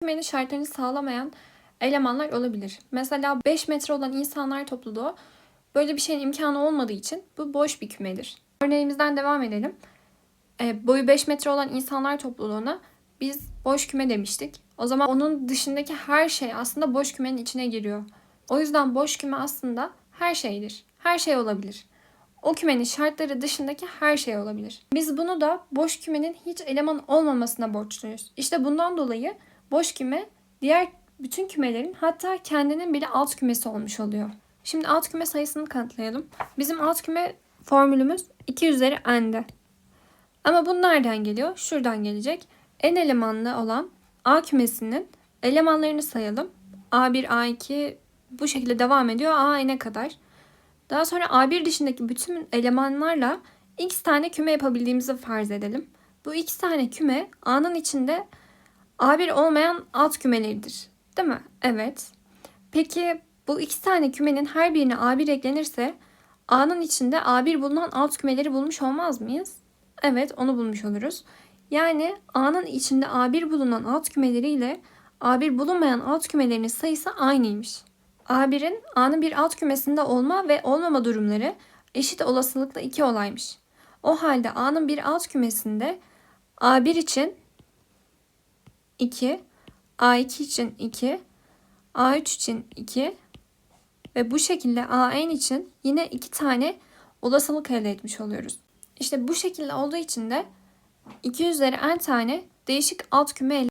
kümenin şartlarını sağlamayan elemanlar olabilir. Mesela 5 metre olan insanlar topluluğu böyle bir şeyin imkanı olmadığı için bu boş bir kümedir. Örneğimizden devam edelim. E, boyu 5 metre olan insanlar topluluğuna biz boş küme demiştik. O zaman onun dışındaki her şey aslında boş kümenin içine giriyor. O yüzden boş küme aslında her şeydir. Her şey olabilir. O kümenin şartları dışındaki her şey olabilir. Biz bunu da boş kümenin hiç eleman olmamasına borçluyuz. İşte bundan dolayı boş küme diğer bütün kümelerin hatta kendinin bile alt kümesi olmuş oluyor. Şimdi alt küme sayısını kanıtlayalım. Bizim alt küme formülümüz 2 üzeri n'de. Ama bu nereden geliyor? Şuradan gelecek. N elemanlı olan A kümesinin elemanlarını sayalım. A1, A2 bu şekilde devam ediyor A n'e kadar. Daha sonra A1 dışındaki bütün elemanlarla x tane küme yapabildiğimizi farz edelim. Bu x tane küme A'nın içinde A1 olmayan alt kümeleridir. Değil mi? Evet. Peki bu x tane kümenin her birine A1 eklenirse A'nın içinde A1 bulunan alt kümeleri bulmuş olmaz mıyız? Evet onu bulmuş oluruz. Yani A'nın içinde A1 bulunan alt kümeleri ile A1 bulunmayan alt kümelerinin sayısı aynıymış. A1'in A'nın bir alt kümesinde olma ve olmama durumları eşit olasılıkla 2 olaymış. O halde A'nın bir alt kümesinde A1 için 2, A2 için 2, A3 için 2 ve bu şekilde AN için yine 2 tane olasılık elde etmiş oluyoruz. İşte bu şekilde olduğu için de 2 üzeri n tane değişik alt küme elde